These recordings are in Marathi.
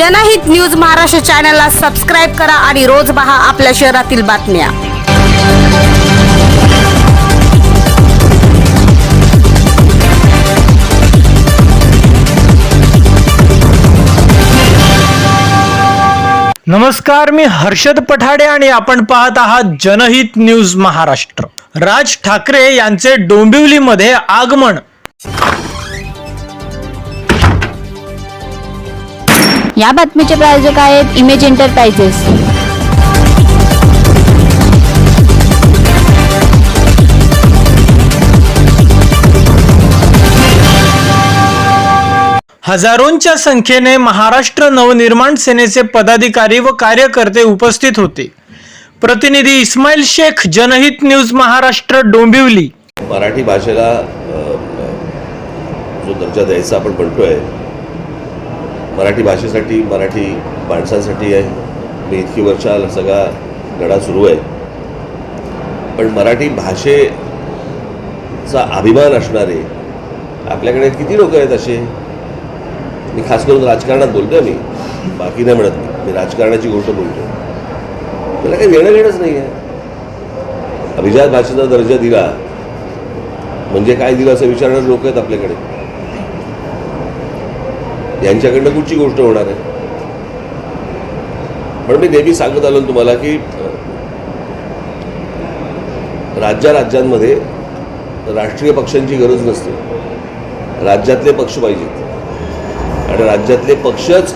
जनहित न्यूज महाराष्ट्र चॅनलला सबस्क्राईब करा आणि रोज पहा आपल्या शहरातील बातम्या. नमस्कार मी हर्षद पठाडे आणि आपण पाहत आहात जनहित न्यूज महाराष्ट्र. राज ठाकरे यांचे डोंबिवलीमध्ये आगमन. या बातमीचे प्रायोजक आहेत इमेज एंटरप्राइजेस हजारोंच्या संख्येने महाराष्ट्र नवनिर्माण सेनेचे पदाधिकारी व कार्यकर्ते उपस्थित होते. प्रतिनिधी इस्माईल शेख जनहित न्यूज महाराष्ट्र डोंबिवली. मराठी भाषेला जो दर्जा द्यायचा आपण म्हणतोय मराठी भाषेसाठी मराठी माणसांसाठी आहे. मी इतकी वर्षा सगळा लढा सुरू आहे. पण मराठी भाषेचा अभिमान असणारे आपल्याकडे किती लोक आहेत असे? मी खास करून राजकारणात बोलतोय मी. बाकी नाही म्हणत मी. मी राजकारणाची गोष्ट बोलतोय. त्याला काही देणं घेणंच नाही आहे. अभिजात भाषेचा दर्जा दिला म्हणजे काय दिलं असं विचारणारे लोक आहेत आपल्याकडे. यांच्याकडनं कुठची गोष्ट होणार आहे. पण मी नेहमी सांगत आलो तुम्हाला की राज्या राज्यांमध्ये राष्ट्रीय पक्षांची गरज नसते. राज्यातले पक्ष पाहिजेत. आणि राज्यातले पक्षच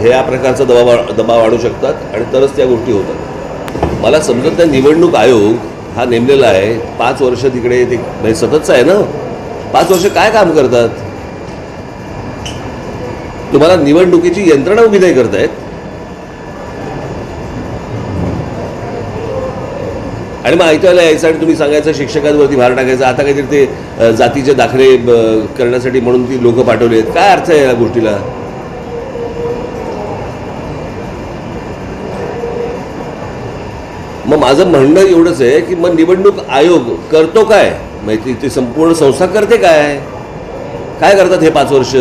ह्या प्रकारचा दबाव दबाव आणू शकतात आणि तरच त्या गोष्टी होतात. मला समजत नाही निवडणूक आयोग हा नेमलेला आहे. पाच वर्ष तिकडे ते म्हणजे सततचा सततच आहे ना? पाच वर्ष काय काम करतात? तुम्हाला निवडणुकीची यंत्रणा उभी नाही करतायत. आणि मग ऐकायला यायचं आणि तुम्ही सांगायचं शिक्षकांवरती भार टाकायचं. आता काहीतरी ते जातीचे दाखले करण्यासाठी म्हणून ती लोक पाठवली आहेत. काय अर्थ आहे या गोष्टीला? मग माझं म्हणणं एवढंच आहे की मग निवडणूक आयोग करतो काय? म्हणजे माहिती ती संपूर्ण संस्था करते काय? काय करतात हे पाच वर्ष?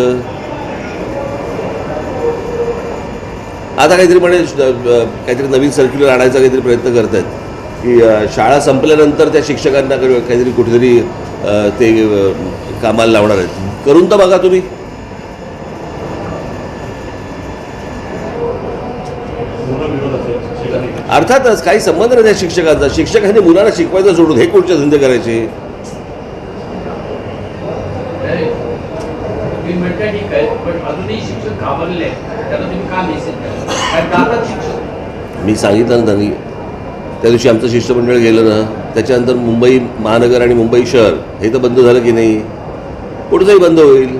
आता काहीतरी म्हणे काहीतरी नवीन सर्क्युलर आणायचा काहीतरी प्रयत्न करत आहेत की शाळा संपल्यानंतर त्या शिक्षकांना काहीतरी कुठेतरी ते कामाला लावणार आहेत. करून तर बघा तुम्ही. अर्थातच काही संबंध नाही त्या शिक्षकांचा. शिक्षकांनी मुलांना शिकवायचं सोडून हे कुठचे धंदे करायचे? तुम्ही म्हणता ठीक आहे पण अजूनही शिक्षक घाबरले त्याला तुम्ही का मेसेज द्या कारण जातात शिक्षक. मी सांगितलं ना त्यांनी त्या दिवशी आमचं शिष्टमंडळ गेलं ना त्याच्यानंतर मुंबई महानगर आणि मुंबई शहर हे तर बंद झालं की नाही? पुढचंही बंद होईल.